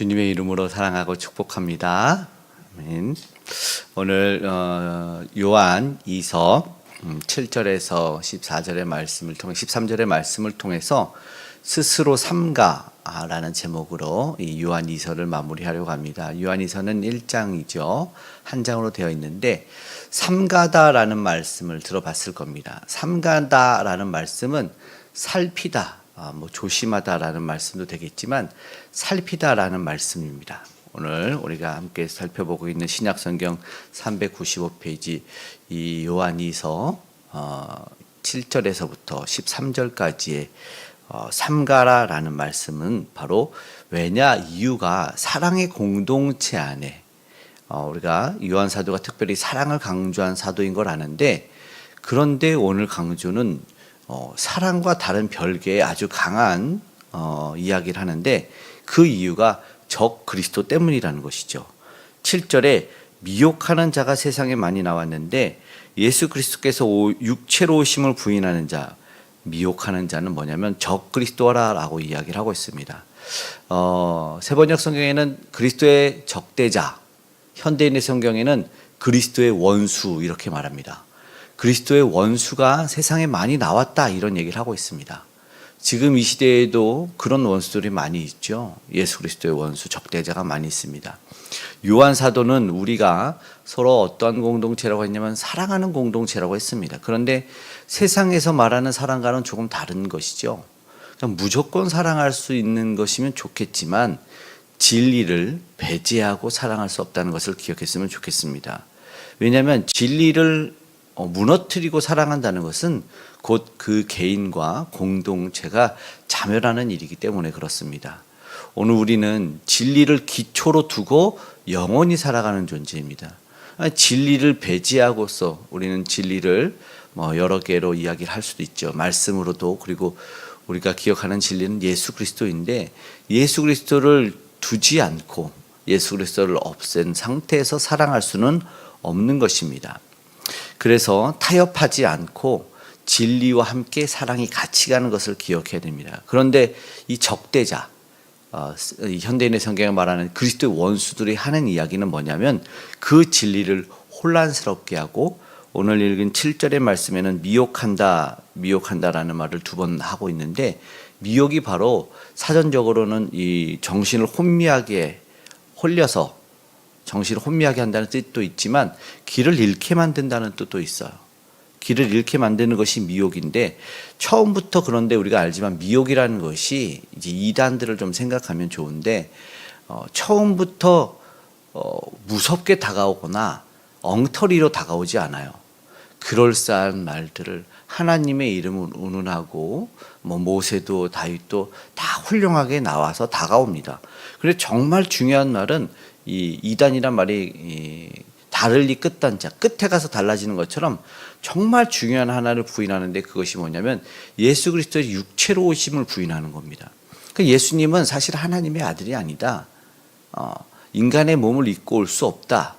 주님의 이름으로 사랑하고 축복합니다. 아멘. 오늘 어, 요한 2서 7절에서 14절의 말씀을 통해 13절의 말씀을 통해서 스스로 삼가라는 제목으로 이 요한 2서를 마무리하려고 합니다. 요한 2서는 1장이죠. 한 장으로 되어 있는데 삼가다라는 말씀을 들어봤을 겁니다. 삼가다라는 말씀은 살피다, 아, 뭐 조심하다라는 말씀도 되겠지만 살피다라는 말씀입니다. 오늘 우리가 함께 살펴보고 있는 신약 성경 395페이지 이 요한이서 어, 7절에서부터 13절까지의 어, 삼가라라는 말씀은 바로 왜냐 이유가 사랑의 공동체 안에 어, 우리가 요한 사도가 특별히 사랑을 강조한 사도인 걸 아는데 그런데 오늘 강조는 어, 사랑과 다른 별개의 아주 강한 어, 이야기를 하는데 그 이유가 적 그리스도 때문이라는 것이죠. 7절에 미혹하는 자가 세상에 많이 나왔는데 예수 그리스도께서 오- 육체로 오심을 부인하는 자, 미혹하는 자는 뭐냐면 적 그리스도라라고 이야기를 하고 있습니다. 어, 세번역 성경에는 그리스도의 적대자, 현대인의 성경에는 그리스도의 원수 이렇게 말합니다. 그리스도의 원수가 세상에 많이 나왔다 이런 얘기를 하고 있습니다. 지금 이 시대에도 그런 원수들이 많이 있죠. 예수 그리스도의 원수, 적대자가 많이 있습니다. 요한 사도는 우리가 서로 어떠한 공동체라고 했냐면 사랑하는 공동체라고 했습니다. 그런데 세상에서 말하는 사랑과는 조금 다른 것이죠. 무조건 사랑할 수 있는 것이면 좋겠지만 진리를 배제하고 사랑할 수 없다는 것을 기억했으면 좋겠습니다. 왜냐하면 진리를 어, 무너뜨리고 사랑한다는 것은 곧 그 개인과 공동체가 자멸하는 일이기 때문에 그렇습니다. 오늘 우리는 진리를 기초로 두고 영원히 살아가는 존재입니다. 아니, 진리를 배제하고서 우리는 진리를 뭐 여러 개로 이야기를 할 수도 있죠. 말씀으로도 그리고 우리가 기억하는 진리는 예수 그리스도인데 예수 그리스도를 두지 않고 예수 그리스도를 없앤 상태에서 사랑할 수는 없는 것입니다. 그래서 타협하지 않고 진리와 함께 사랑이 같이 가는 것을 기억해야 됩니다. 그런데 이 적대자, 어, 이 현대인의 성경에 말하는 그리스도의 원수들이 하는 이야기는 뭐냐면 그 진리를 혼란스럽게 하고 오늘 읽은 7절의 말씀에는 미혹한다, 미혹한다라는 말을 두 번 하고 있는데 미혹이 바로 사전적으로는 이 정신을 혼미하게 홀려서 정신을 혼미하게 한다는 뜻도 있지만 길을 잃게 만든다는 뜻도 있어요. 길을 잃게 만드는 것이 미혹인데 처음부터 그런데 우리가 알지만 미혹이라는 것이 이제 이단들을 좀 생각하면 좋은데 어, 처음부터 어, 무섭게 다가오거나 엉터리로 다가오지 않아요. 그럴싸한 말들을 하나님의 이름을 운운하고 뭐 모세도 다윗도 다 훌륭하게 나와서 다가옵니다. 그런데 정말 중요한 말은 이 이단이란 말이 이 다를리 끝단자 끝에 가서 달라지는 것처럼 정말 중요한 하나를 부인하는데 그것이 뭐냐면 예수 그리스도의 육체로 오심을 부인하는 겁니다. 그 예수님은 사실 하나님의 아들이 아니다. 어, 인간의 몸을 입고 올 수 없다.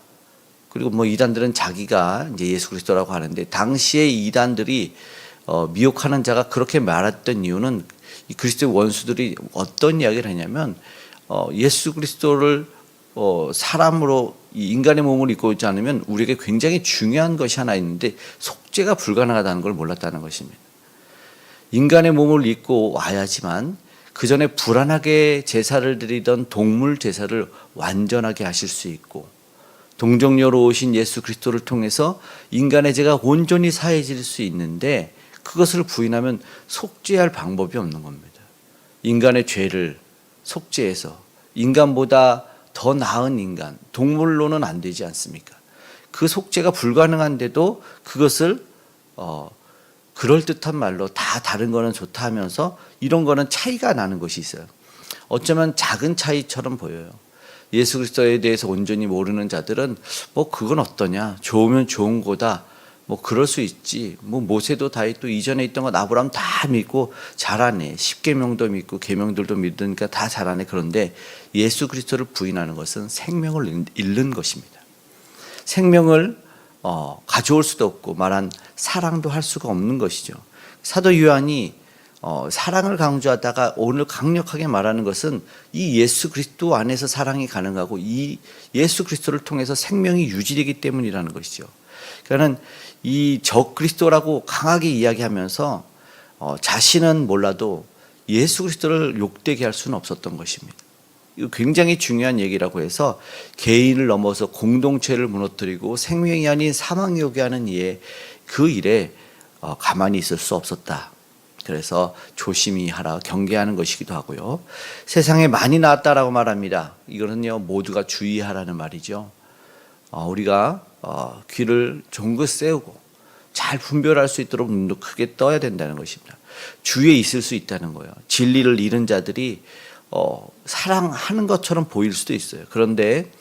그리고 뭐 이단들은 자기가 이제 예수 그리스도라고 하는데 당시에 이단들이 어, 미혹하는 자가 그렇게 말했던 이유는 이 그리스도의 원수들이 어떤 이야기를 하냐면 어, 예수 그리스도를 어, 사람으로 이 인간의 몸을 입고 있지 않으면 우리에게 굉장히 중요한 것이 하나 있는데 속죄가 불가능하다는 걸 몰랐다는 것입니다. 인간의 몸을 입고 와야지만 그 전에 불안하게 제사를 드리던 동물 제사를 완전하게 하실 수 있고 동정녀로 오신 예수 그리스도를 통해서 인간의 죄가 온전히 사해질 수 있는데 그것을 부인하면 속죄할 방법이 없는 겁니다. 인간의 죄를 속죄해서 인간보다 더 나은 인간, 동물로는 안 되지 않습니까? 그 속죄가 불가능한데도 그것을 어, 그럴듯한 말로 다 다른 거는 좋다 하면서 이런 거는 차이가 나는 것이 있어요. 어쩌면 작은 차이처럼 보여요. 예수 그리스도에 대해서 온전히 모르는 자들은 뭐 그건 어떠냐 좋으면 좋은 거다 뭐 그럴 수 있지. 뭐 모세도 다윗도 이전에 있던 건 아브라함 다 믿고 잘하네. 십계명도 믿고 계명들도 믿으니까 다 잘하네. 그런데 예수 그리스도를 부인하는 것은 생명을 잃는 것입니다. 생명을 어, 가져올 수도 없고 말한 사랑도 할 수가 없는 것이죠. 사도 요한이 어, 사랑을 강조하다가 오늘 강력하게 말하는 것은 이 예수 그리스도 안에서 사랑이 가능하고 이 예수 그리스도를 통해서 생명이 유지되기 때문이라는 것이죠. 그러니까는 이 적 그리스도라고 강하게 이야기하면서 어, 자신은 몰라도 예수 그리스도를 욕되게 할 수는 없었던 것입니다. 굉장히 중요한 얘기라고 해서 개인을 넘어서 공동체를 무너뜨리고 생명이 아닌 사망이 오게 하는 이에 그 일에 어, 가만히 있을 수 없었다. 그래서 조심히 하라 경계하는 것이기도 하고요. 세상에 많이 나왔다라고 말합니다. 이거는요 모두가 주의하라는 말이죠. 어, 우리가 어, 귀를 종긋 세우고 잘 분별할 수 있도록 눈도 크게 떠야 된다는 것입니다. 주위에 있을 수 있다는 거예요. 진리를 잃은 자들이 어, 사랑하는 것처럼 보일 수도 있어요. 그런데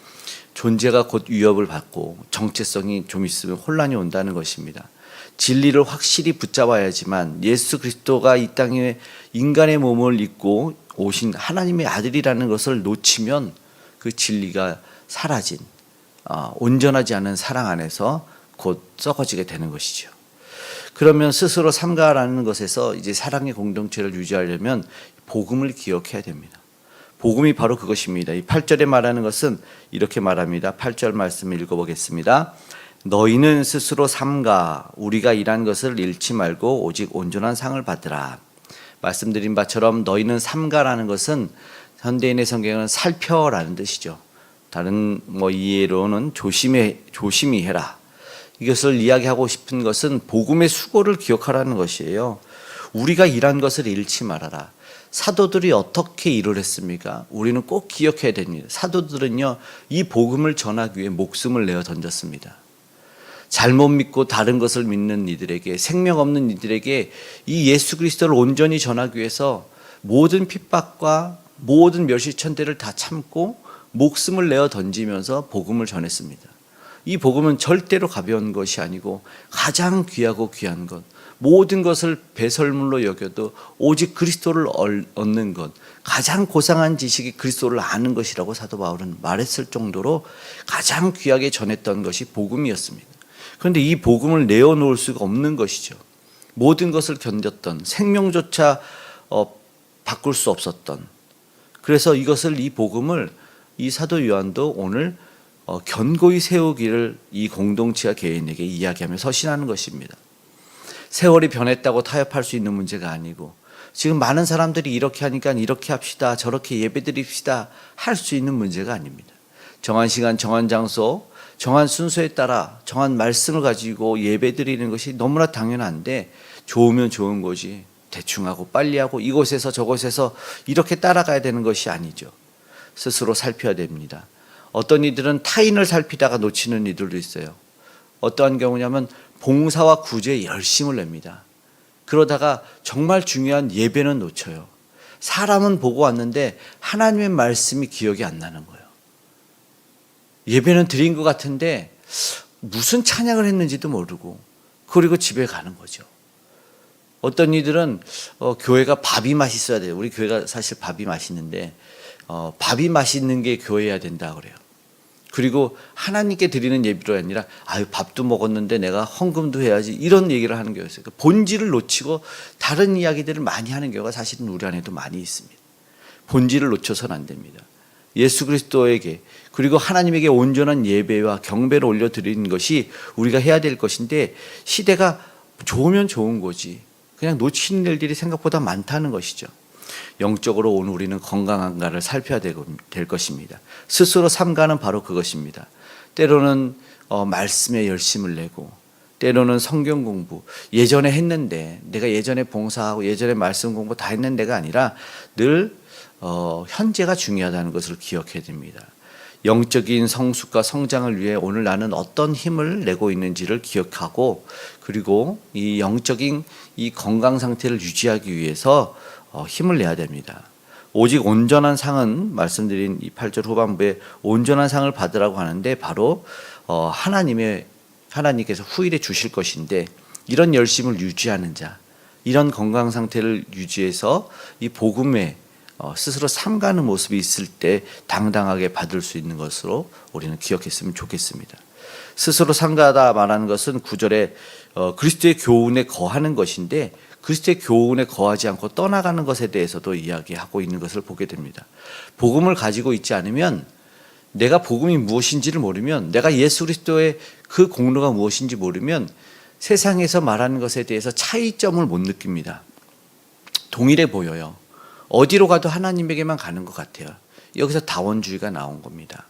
존재가 곧 위협을 받고 정체성이 좀 있으면 혼란이 온다는 것입니다. 진리를 확실히 붙잡아야지만 예수 그리스도가 이 땅에 인간의 몸을 입고 오신 하나님의 아들이라는 것을 놓치면 그 진리가 사라진 어, 온전하지 않은 사랑 안에서 곧 썩어지게 되는 것이죠. 그러면 스스로 삼가라는 것에서 이제 사랑의 공동체를 유지하려면 복음을 기억해야 됩니다. 복음이 바로 그것입니다. 이 8절에 말하는 것은 이렇게 말합니다. 8절 말씀 읽어보겠습니다. 너희는 스스로 삼가 우리가 일한 것을 잃지 말고 오직 온전한 상을 받으라. 말씀드린 바처럼 너희는 삼가라는 것은 현대인의 성경은 살펴라는 뜻이죠. 다른 뭐 이해로는 조심해 조심히 해라. 이것을 이야기하고 싶은 것은 복음의 수고를 기억하라는 것이에요. 우리가 일한 것을 잃지 말아라. 사도들이 어떻게 일을 했습니까? 우리는 꼭 기억해야 됩니다. 사도들은요, 이 복음을 전하기 위해 목숨을 내어 던졌습니다. 잘못 믿고 다른 것을 믿는 이들에게 생명 없는 이들에게 이 예수 그리스도를 온전히 전하기 위해서 모든 핍박과 모든 멸시천대를 다 참고 목숨을 내어 던지면서 복음을 전했습니다. 이 복음은 절대로 가벼운 것이 아니고 가장 귀하고 귀한 것, 모든 것을 배설물로 여겨도 오직 그리스도를 얻는 것, 가장 고상한 지식이 그리스도를 아는 것이라고 사도 바울은 말했을 정도로 가장 귀하게 전했던 것이 복음이었습니다. 그런데 이 복음을 내어놓을 수가 없는 것이죠. 모든 것을 견뎠던 생명조차 어, 바꿀 수 없었던 그래서 이것을 이 복음을 이 사도 요한도 오늘 어, 견고히 세우기를 이 공동체와 개인에게 이야기하며 서신하는 것입니다. 세월이 변했다고 타협할 수 있는 문제가 아니고 지금 많은 사람들이 이렇게 하니까 이렇게 합시다 저렇게 예배드립시다 할 수 있는 문제가 아닙니다. 정한 시간 정한 장소 정한 순서에 따라 정한 말씀을 가지고 예배드리는 것이 너무나 당연한데 좋으면 좋은 거지 대충 하고 빨리 하고 이곳에서 저곳에서 이렇게 따라가야 되는 것이 아니죠. 스스로 살펴야 됩니다. 어떤 이들은 타인을 살피다가 놓치는 이들도 있어요. 어떠한 경우냐면 봉사와 구제에 열심을 냅니다. 그러다가 정말 중요한 예배는 놓쳐요. 사람은 보고 왔는데 하나님의 말씀이 기억이 안 나는 거예요. 예배는 드린 것 같은데 무슨 찬양을 했는지도 모르고 그리고 집에 가는 거죠. 어떤 이들은 어, 교회가 밥이 맛있어야 돼요. 우리 교회가 사실 밥이 맛있는데 어, 밥이 맛있는 게 교회여야 된다 그래요. 그리고 하나님께 드리는 예비로 아니라 아유 밥도 먹었는데 내가 헌금도 해야지 이런 얘기를 하는 경우가 있어요. 그 본질을 놓치고 다른 이야기들을 많이 하는 경우가 사실은 우리 안에도 많이 있습니다. 본질을 놓쳐서는 안 됩니다. 예수 그리스도에게 그리고 하나님에게 온전한 예배와 경배를 올려 드리는 것이 우리가 해야 될 것인데 시대가 좋으면 좋은 거지 그냥 놓치는 일들이 생각보다 많다는 것이죠. 영적으로 오늘 우리는 건강한가를 살펴야 될 것입니다. 스스로 삼가는 바로 그것입니다. 때로는 어, 말씀에 열심을 내고 때로는 성경 공부 예전에 했는데 내가 예전에 봉사하고 예전에 말씀 공부 다 했는 데가 아니라 늘 어, 현재가 중요하다는 것을 기억해야 됩니다. 영적인 성숙과 성장을 위해 오늘 나는 어떤 힘을 내고 있는지를 기억하고 그리고 이 영적인 이 건강 상태를 유지하기 위해서 어, 힘을 내야 됩니다. 오직 온전한 상은 말씀드린 이 8절 후반부에 온전한 상을 받으라고 하는데 바로 어, 하나님의 하나님께서 후일에 주실 것인데 이런 열심을 유지하는 자, 이런 건강 상태를 유지해서 이 복음에 어, 스스로 삼가는 모습이 있을 때 당당하게 받을 수 있는 것으로 우리는 기억했으면 좋겠습니다. 스스로 삼가다 말하는 것은 구절에 어, 그리스도의 교훈에 거하는 것인데 그리스도의 교훈에 거하지 않고 떠나가는 것에 대해서도 이야기하고 있는 것을 보게 됩니다. 복음을 가지고 있지 않으면 내가 복음이 무엇인지를 모르면 내가 예수 그리스도의 그 공로가 무엇인지 모르면 세상에서 말하는 것에 대해서 차이점을 못 느낍니다. 동일해 보여요. 어디로 가도 하나님에게만 가는 것 같아요. 여기서 다원주의가 나온 겁니다.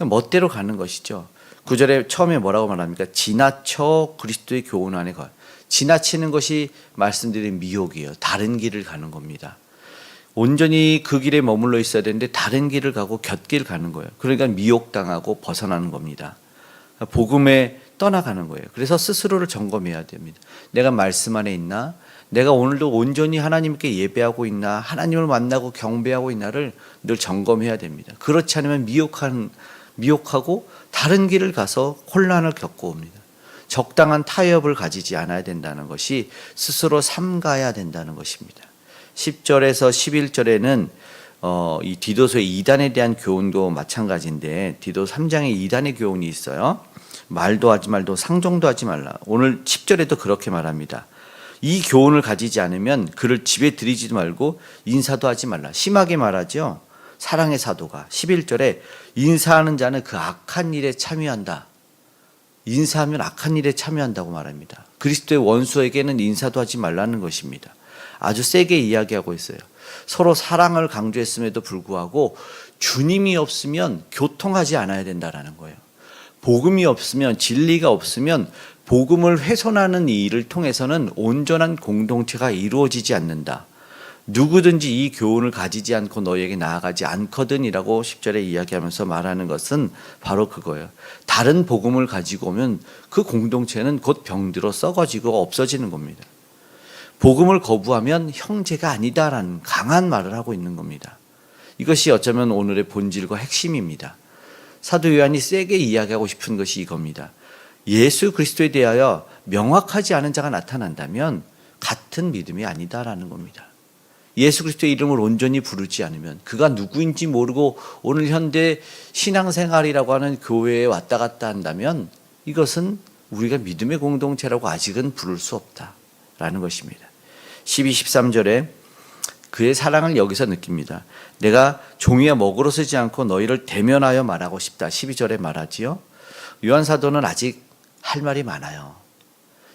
멋대로 가는 것이죠. 구절에 처음에 뭐라고 말합니까? 지나쳐 그리스도의 교훈 안에 가. 지나치는 것이 말씀드린 미혹이에요. 다른 길을 가는 겁니다. 온전히 그 길에 머물러 있어야 되는데 다른 길을 가고 곁길 가는 거예요. 그러니까 미혹당하고 벗어나는 겁니다. 복음에 떠나가는 거예요. 그래서 스스로를 점검해야 됩니다. 내가 말씀 안에 있나? 내가 오늘도 온전히 하나님께 예배하고 있나? 하나님을 만나고 경배하고 있나를 늘 점검해야 됩니다. 그렇지 않으면 미혹한 미혹하고 다른 길을 가서 혼란을 겪고 옵니다. 적당한 타협을 가지지 않아야 된다는 것이 스스로 삼가야 된다는 것입니다. 10절에서 11절에는 어, 이 디도서의 이단에 대한 교훈도 마찬가지인데 디도 3장에 이단의 교훈이 있어요. 말도 하지 말도 상종도 하지 말라. 오늘 10절에도 그렇게 말합니다. 이 교훈을 가지지 않으면 그를 집에 들이지도 말고 인사도 하지 말라. 심하게 말하죠. 사랑의 사도가 11절에 인사하는 자는 그 악한 일에 참여한다. 인사하면 악한 일에 참여한다고 말합니다. 그리스도의 원수에게는 인사도 하지 말라는 것입니다. 아주 세게 이야기하고 있어요. 서로 사랑을 강조했음에도 불구하고 주님이 없으면 교통하지 않아야 된다라는 거예요. 복음이 없으면 진리가 없으면 복음을 훼손하는 이 일을 통해서는 온전한 공동체가 이루어지지 않는다. 누구든지 이 교훈을 가지지 않고 너에게 나아가지 않거든이라고 10절에 이야기하면서 말하는 것은 바로 그거예요. 다른 복음을 가지고 오면 그 공동체는 곧 병들어 썩어지고 없어지는 겁니다. 복음을 거부하면 형제가 아니다라는 강한 말을 하고 있는 겁니다. 이것이 어쩌면 오늘의 본질과 핵심입니다. 사도 요한이 세게 이야기하고 싶은 것이 이겁니다. 예수 그리스도에 대하여 명확하지 않은 자가 나타난다면 같은 믿음이 아니다라는 겁니다. 예수 그리스도의 이름을 온전히 부르지 않으면 그가 누구인지 모르고 오늘 현대 신앙생활이라고 하는 교회에 왔다 갔다 한다면 이것은 우리가 믿음의 공동체라고 아직은 부를 수 없다라는 것입니다. 12, 13절에 그의 사랑을 여기서 느낍니다. 내가 종이와 먹으러 쓰지 않고 너희를 대면하여 말하고 싶다. 12절에 말하지요. 요한 사도는 아직 할 말이 많아요.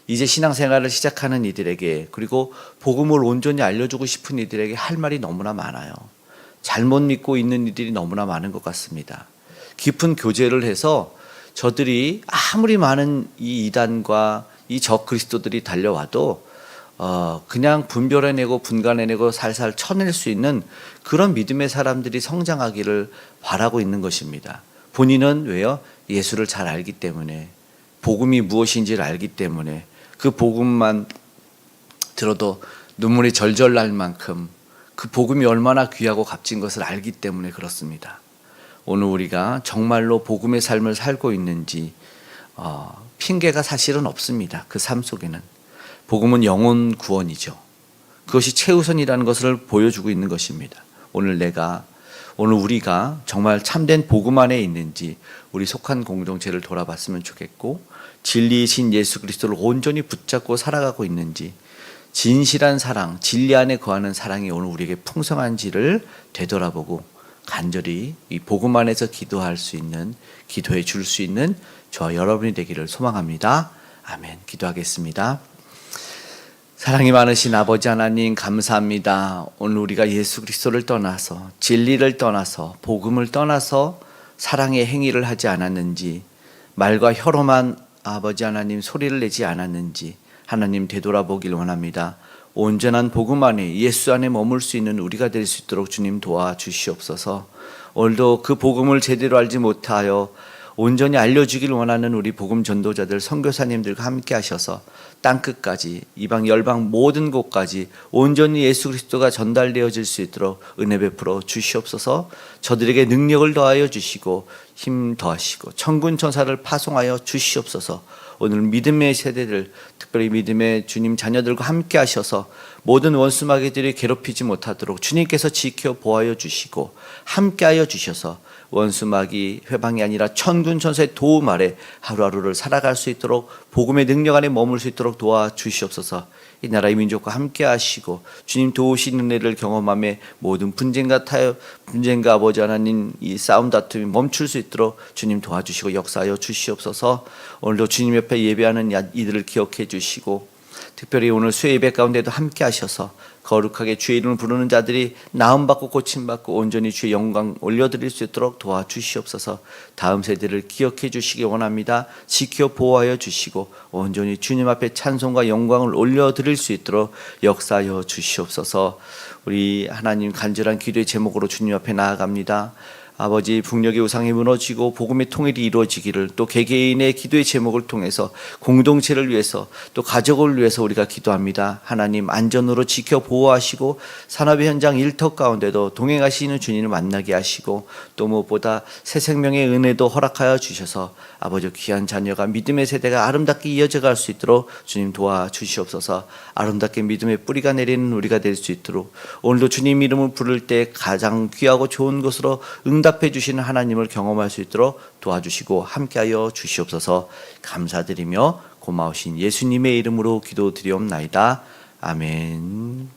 이제 신앙생활을 시작하는 이들에게 그리고 복음을 온전히 알려주고 싶은 이들에게 할 말이 너무나 많아요. 잘못 믿고 있는 이들이 너무나 많은 것 같습니다. 깊은 교제를 해서 저들이 아무리 많은 이 이단과 이 적 그리스도들이 달려와도 어 그냥 분별해내고 분간해내고 살살 쳐낼 수 있는 그런 믿음의 사람들이 성장하기를 바라고 있는 것입니다. 본인은 왜요? 예수를 잘 알기 때문에 복음이 무엇인지를 알기 때문에 그 복음만 들어도 눈물이 절절 날 만큼 그 복음이 얼마나 귀하고 값진 것을 알기 때문에 그렇습니다. 오늘 우리가 정말로 복음의 삶을 살고 있는지 어, 핑계가 사실은 없습니다. 그 삶 속에는 복음은 영혼 구원이죠. 그것이 최우선이라는 것을 보여주고 있는 것입니다. 오늘 내가 오늘 우리가 정말 참된 복음 안에 있는지 우리 속한 공동체를 돌아봤으면 좋겠고 진리이신 예수 그리스도를 온전히 붙잡고 살아가고 있는지 진실한 사랑, 진리 안에 거하는 사랑이 오늘 우리에게 풍성한지를 되돌아보고 간절히 이 복음 안에서 기도할 수 있는 기도해 줄 수 있는 저와 여러분이 되기를 소망합니다. 아멘. 기도하겠습니다. 사랑이 많으신 아버지 하나님 감사합니다. 오늘 우리가 예수 그리스도를 떠나서 진리를 떠나서 복음을 떠나서 사랑의 행위를 하지 않았는지 말과 혀로만 아버지 하나님 소리를 내지 않았는지 하나님 되돌아보길 원합니다. 온전한 복음 안에 예수 안에 머물 수 있는 우리가 될 수 있도록 주님 도와주시옵소서. 오늘도 그 복음을 제대로 알지 못하여 온전히 알려주길 원하는 우리 복음 전도자들 선교사님들과 함께 하셔서 땅 끝까지 이방 열방 모든 곳까지 온전히 예수 그리스도가 전달되어질 수 있도록 은혜 베풀어 주시옵소서. 저들에게 능력을 더하여 주시고 힘 더하시고 천군 천사를 파송하여 주시옵소서. 오늘 믿음의 세대들 특별히 믿음의 주님 자녀들과 함께 하셔서 모든 원수 마귀들이 괴롭히지 못하도록 주님께서 지켜 보하여 주시고 함께 하여 주셔서 원수막이 회방이 아니라 천군 천사의 도움 아래 하루하루를 살아갈 수 있도록 복음의 능력 안에 머물 수 있도록 도와 주시옵소서. 이 나라의 민족과 함께 하시고 주님 도우시는 은혜를 경험하며 모든 분쟁과 타협, 분쟁과 아버지 하나님 이 싸움 다툼이 멈출 수 있도록 주님 도와주시고 역사하여 주시옵소서. 오늘도 주님 옆에 예배하는 야- 이들을 기억해 주시고 특별히 오늘 수요 예배 가운데도 함께 하셔서 거룩하게 주의 이름을 부르는 자들이 나음 받고 고침 받고 온전히 주의 영광 올려드릴 수 있도록 도와주시옵소서. 다음 세대를 기억해 주시기 원합니다. 지켜 보호하여 주시고 온전히 주님 앞에 찬송과 영광을 올려드릴 수 있도록 역사하여 주시옵소서. 우리 하나님 간절한 기도의 제목으로 주님 앞에 나아갑니다. 아버지 북녘의 우상이 무너지고 복음의 통일이 이루어지기를 또 개개인의 기도의 제목을 통해서 공동체를 위해서 또 가족을 위해서 우리가 기도합니다. 하나님 안전으로 지켜 보호하시고 산업의 현장 일터 가운데도 동행하시는 주님을 만나게 하시고 또 무엇보다 새 생명의 은혜도 허락하여 주셔서 아버지 귀한 자녀가 믿음의 세대가 아름답게 이어져 갈 수 있도록 주님 도와 주시옵소서. 아름답게 믿음의 뿌리가 내리는 우리가 될 수 있도록 오늘도 주님 이름을 부를 때 가장 귀하고 좋은 것으로 응답해 주시는 하나님을 경험할 수 있도록 도와주시고 함께하여 주시옵소서. 감사드리며 고마우신 예수님의 이름으로 기도드리옵나이다. 아멘.